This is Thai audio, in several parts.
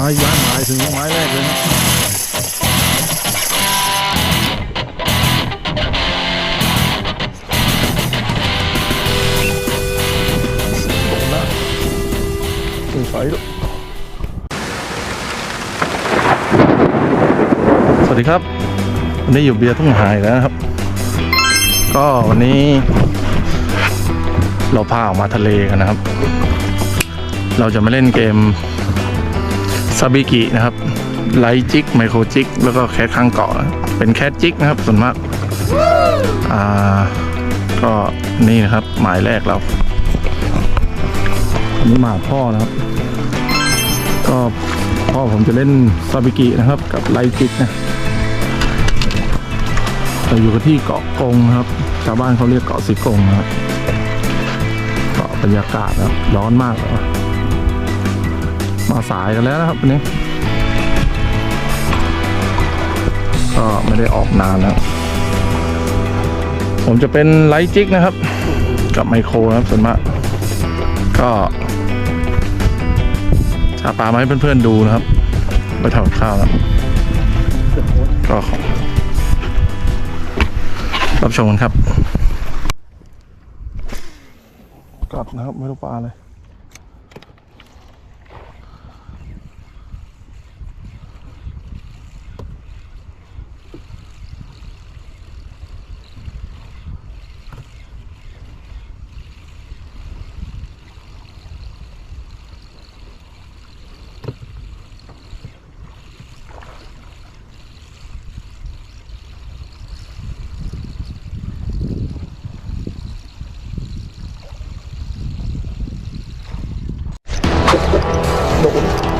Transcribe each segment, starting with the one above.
ม้ย้ายไม้ถึงไม้แรกเลยนะโดนละสงสัยด้วสวัสดีครับ วันนี้อยู่เบียร์ทุ่งหายแล้วนะครับ ก็วันนี้ เราพาออกมาทะเลกันนะครับ เราจะมาเล่นเกม ซาบิกินะครับไลจิกไมโครจิกแล้วก็แคทข้างเกาะเป็นแคทจิกนะครับส่วนมากอ่าก็นี่นะครับหมายแรกเราอันนี้หมาพ่อนะครับ ก็พ่อผมจะเล่นซาบิกินะครับ กับไลจิกนะเราอยู่กันที่เกาะกงนะครับ ชาวบ้านเขาเรียกเกาะสีกงนะครับ เกาะบรรยากาศนะครับร้อนมากเลย มาสายกันแล้วนะครับวันนี้ ก็ไม่ได้ออกนานแล้ว ผมจะเป็นไลท์จิกนะครับ กับไมโครนะครับส่วนมากก็จะปลามาให้เพื่อนๆดูนะครับ ไปทำกับข้าวแล้วก็ขอรับชมกันครับกัดนะครับ ไม่รู้ปลาเลย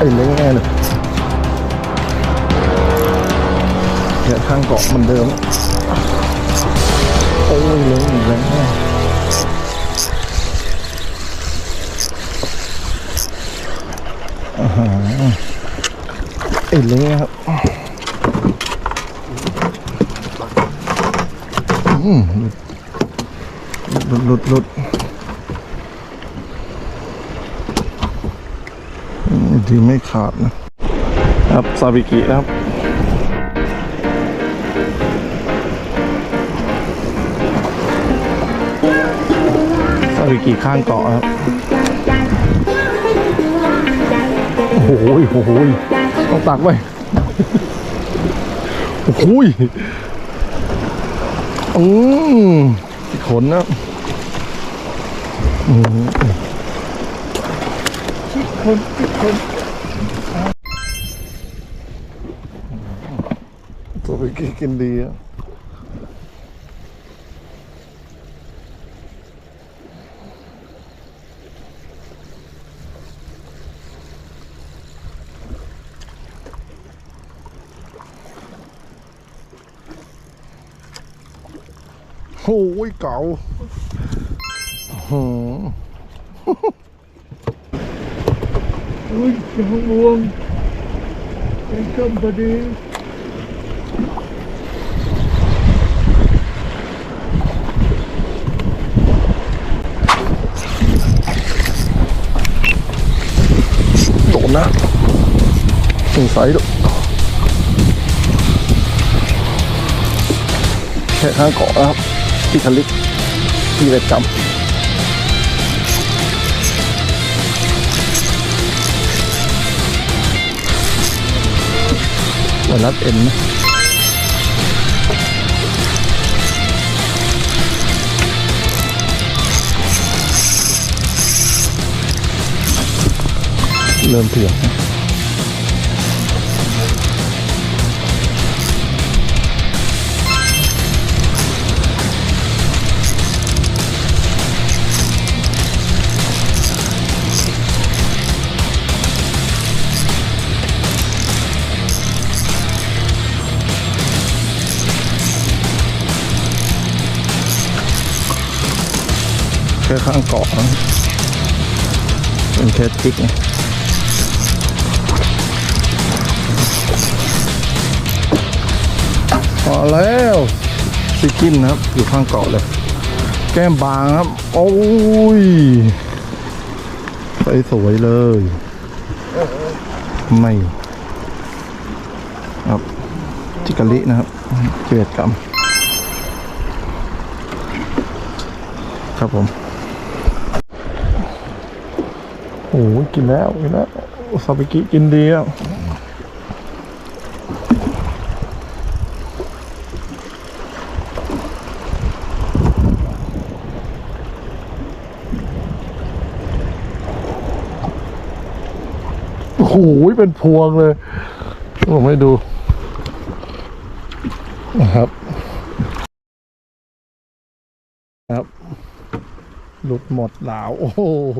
โด นไอ้เล้งแน่เลยเนี่ยวข้างเกาะเหมันเดิม โอ้ยเล้งเล้งอาหารไอ้เล้งครับอืมหลุดหลุดหลุด หลุดดีไม่ขาดนะครับซาบิกินะครับซาบิกิข้างเกาะครับ โอ้โหโอ้โหต้องตักไว้โอ้โหอืมขนนะอืมตัวไปกินกิน ดีอะโอ้ยเก่าหืม อุ้ยจะห้องบวงเป็นส้มพอดี โดนนะส งสัยด้วยแค่ข้างเกาะนะครับที่คลิกที่เวทจำไวรัสเอ็นนะ เริ่มเถื่อนนะแค่ข้างเกาะนะเป็นแค่จิกไง พอแล้วซิกินนะครับ อยู่ข้างเกาะเลย แก้มบางครับ โอ้ยใสสวยเลยไม่ครับจิกะลินะครับเจ็ดกรัมครับผมโอ้ยกินแล้วกินแล้วซาบิกิกินดีแล้วโอ้โเป็นพวงเลยผมให้ดูนะครับครับ หลุดหมดหลาว โอ้โห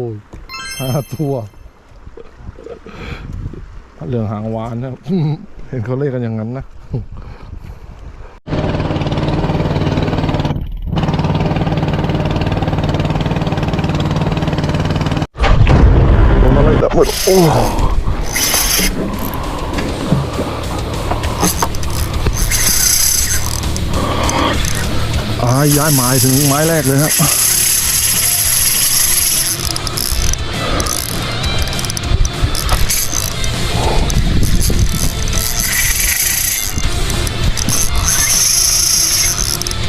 ห้าตัว เรื่องหางวานนะครับเห็นเขาเล่นกันอย่างนั้นนะโดนอ มดโอ้อาย้ายไม้ถึงไม้แรกเลยครับ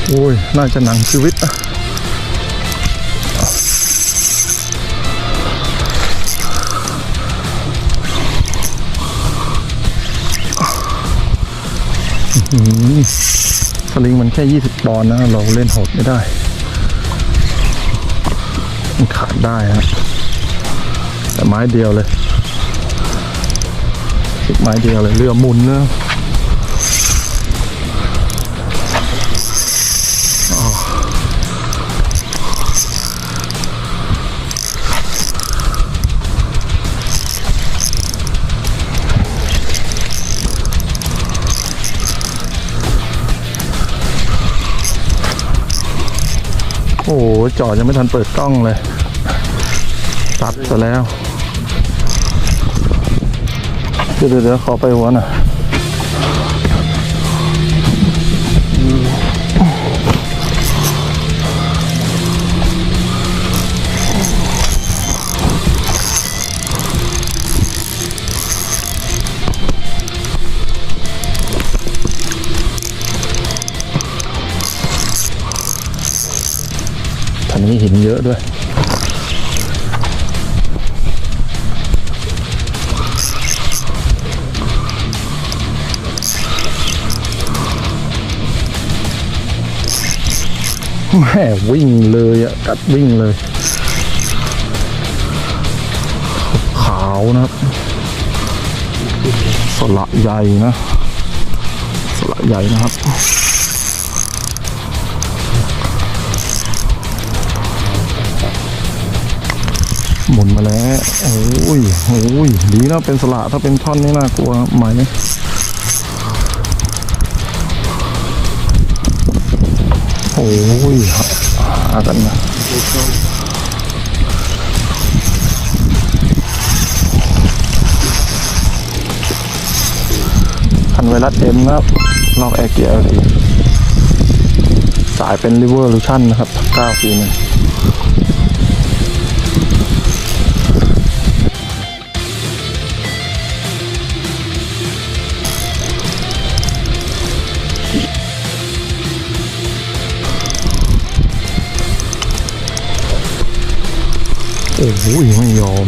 โอ้ย น่าจะหนังชีวิตนะอื้อหือ สลิงมันแค่ 20 ปอนด์นะ เราเล่นโหดไม่ได้ มันขาดได้ฮะแต่ไม้เดียวเลยไม้เดียวเลยเรือหมุนนะ โอ้โหจอดยังไม่ทันเปิดกล้องเลย ตัดซะแล้ว เดี๋ยวเดี๋ยวเดี๋ยวขอไปหัวหน่อย แม่วิ่งเลยอะกัดวิ่งเลย ขาวนะครับสละใหญ่นะสละใหญ่นะครับหมุนมาแล้ว โอ้ย โอ้ย ดีนะเป็นสละ ถ้าเป็นท่อนนี่น่ากลัวไหม อ้ยหากันนะคันไวรัสเอ็มนะครับนอกแอร์เกียร์ทีสายเป็นริเวอร์ลูชั่นนะครับ 9ปีหนึ่ง อ้โหไม่ยอม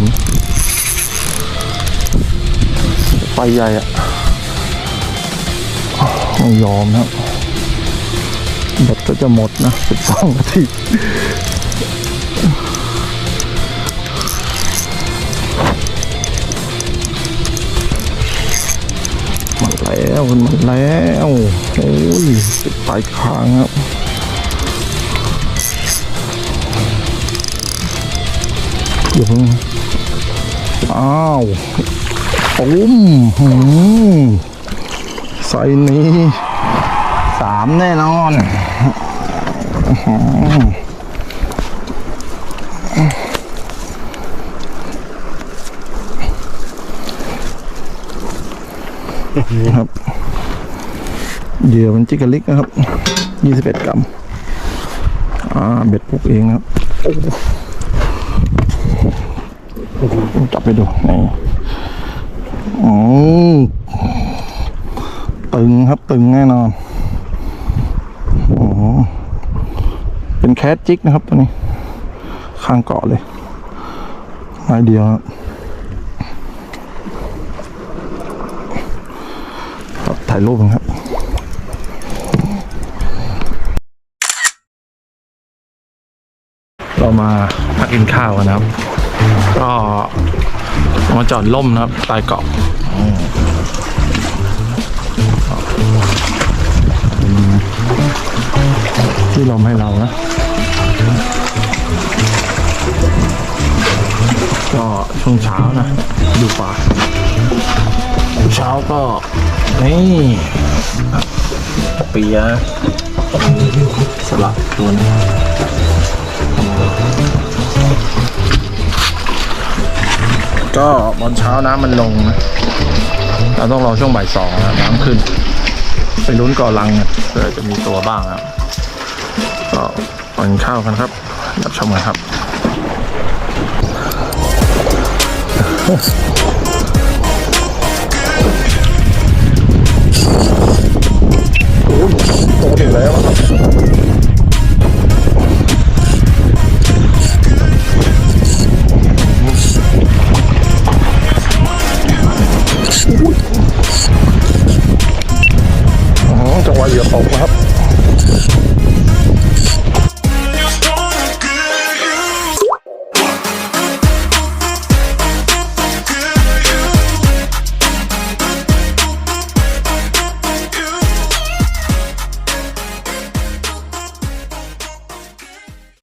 ไปใหญ่อะไม่ยอมนะครับแบตก็จะหมดนะสิบสองนาทีหมดแล้วมันหมดแล้ว โอ้ยติดปลายคางครับ อย่าเพิ่งอ้าวปุ้มหืมใส่นี้สามแน่นอนครับเหยื่อมันจิกะลิกนะครับ 21 กรัม อ่า เบ็ดพวกเองครับ จับไปดูนี่อ๋อครับตึงแน่นอนโอ้เป็นแคสจิกนะครับตัวนี้ ข้างเกาะเลยไม้เดียวครับถ่ายรูปกันครับเรามาพักกินข้าวกันนะครับ ก็มาจอดล่มนะครับใต้เกาะอืมอืมที่ลมให้เรานะก็ช่วงเช้านะ ดูป่าเช้าก็ นี่เปียะสลับตัวนี้ ก็ตอนเช้าน้ำมันลงนะเราต้องรอช่วงบ่ายสองนะน้ำขึ้น ไปลุ้นก่อรังเพื่อจะมีตัวบ้างครับก็ก่อนข้าวกันครับ รับชมกันครับโอ้ยโตถึงแล้วครับ help.